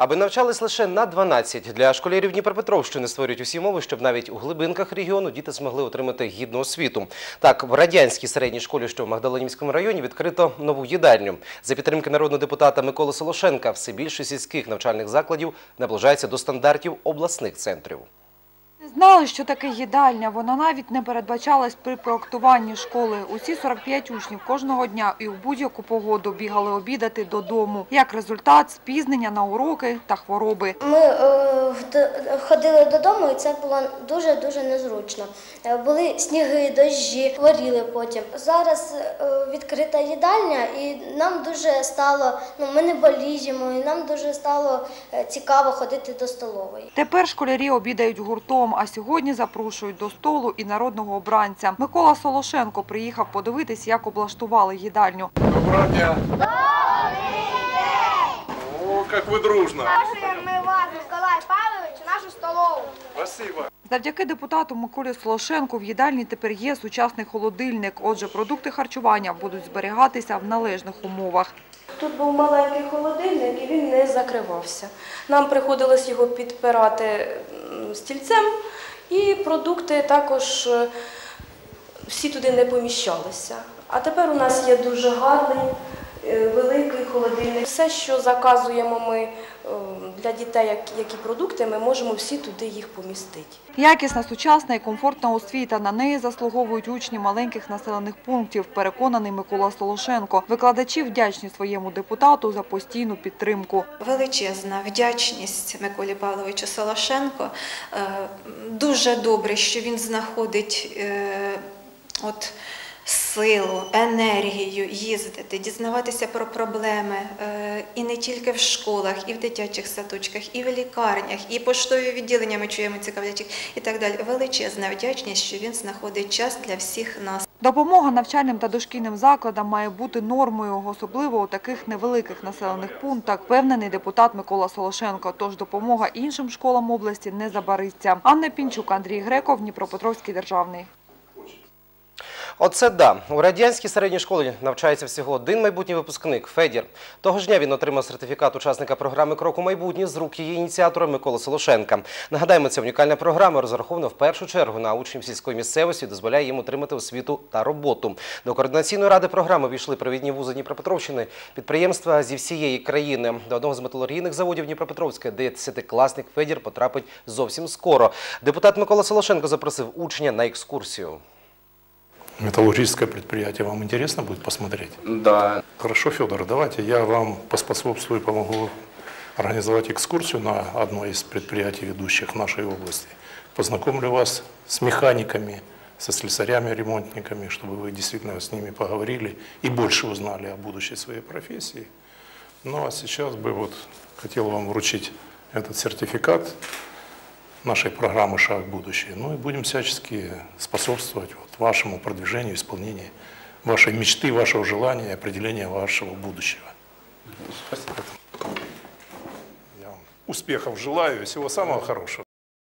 Аби навчались лише на 12, для школярів Дніпропетровщини створюють усі умови, щоб навіть у глибинках регіону діти змогли отримати гідну освіту. Так, в радянській середній школі, що в Магдалинівському районі, відкрито нову їдальню. За підтримки народного депутата Миколи Солошенка, все більше сільських навчальних закладів наближається до стандартів обласних центрів. Знали, що таке їдальня. Вона навіть не передбачалась при проектуванні школи. Усі 45 учнів кожного дня і в будь-яку погоду бігали обідати додому. Як результат – спізнення на уроки та хвороби. Ми е, ходили додому, і це було дуже-дуже незручно. Е, Були сніги, дощі, хворіли потім. Зараз е, відкрита їдальня, і нам дуже стало, ну ми не боліємо, і нам дуже стало е, цікаво ходити до столової. Тепер школярі обідають гуртом, а сьогодні запрошують до столу і народного обранця. Микола Солошенко приїхав подивитись, як облаштували їдальню. Доброго дня. О, как вы дружно. Запрошуємо ми вас, Миколай Павлович, нашу столову. Спасибо. Завдяки депутату Миколі Солошенку в їдальні тепер є сучасний холодильник. Отже, продукти харчування будуть зберігатися в належних умовах. Тут був маленький холодильник і він не закривався. Нам приходилось його підпирати стільцем, і продукти також е, всі туди не поміщалися. А тепер у нас є дуже гарний. Все, що заказуємо ми е, для дітей, які продукти, ми можемо всі туди їх помістити. Якісна, сучасна і комфортна освіта. На неї заслуговують учні маленьких населених пунктів, переконаний Микола Солошенко. Викладачі вдячні своєму депутату за постійну підтримку. Величезна вдячність Миколі Павловичу Солошенко. Е, Дуже добре, що він знаходить е, от силу, енергію їздити, дізнаватися про проблеми е, і не тільки в школах, і в дитячих садочках, і в лікарнях, і поштові відділення ми чуємо цікавлячих і так далі. Величезна вдячність, що він знаходить час для всіх нас. Допомога навчальним та дошкільним закладам має бути нормою, особливо у таких невеликих населених пунктах, впевнений депутат Микола Солошенко. Тож допомога іншим школам області не забариться. Анна Пінчук, Андрій Греков, Дніпропетровський державний. Оце да. У радянській середній школі навчається всього один майбутній випускник Федір. Того ж дня він отримав сертифікат учасника програми Крок у майбутнє з рук її ініціатора Миколи Солошенка. Нагадаємо, ця унікальна програма розрахована в першу чергу на учнів сільської місцевості, дозволяє їм отримати освіту та роботу. До координаційної ради програми війшли провідні вузи Дніпропетровщини, підприємства зі всієї країни. До одного з металургійних заводів Дніпропетровська десятикласник Федір потрапить зовсім скоро. Депутат Микола Солошенко запросив учня на екскурсію. Металлургическое предприятие вам интересно будет посмотреть? Да. Хорошо, Федор, давайте я вам поспособствую, помогу организовать экскурсию на одно из предприятий, ведущих в нашей области. Познакомлю вас с механиками, со слесарями, ремонтниками, чтобы вы действительно с ними поговорили и больше узнали о будущей своей профессии. Ну а сейчас бы вот хотел вам вручить этот сертификат нашей программы «Шаг в будущее». Ну и будем всячески способствовать вот вашему продвижению, исполнению вашей мечты, вашего желания и определения вашего будущего. Спасибо. Я вам успехов желаю и всего самого хорошего.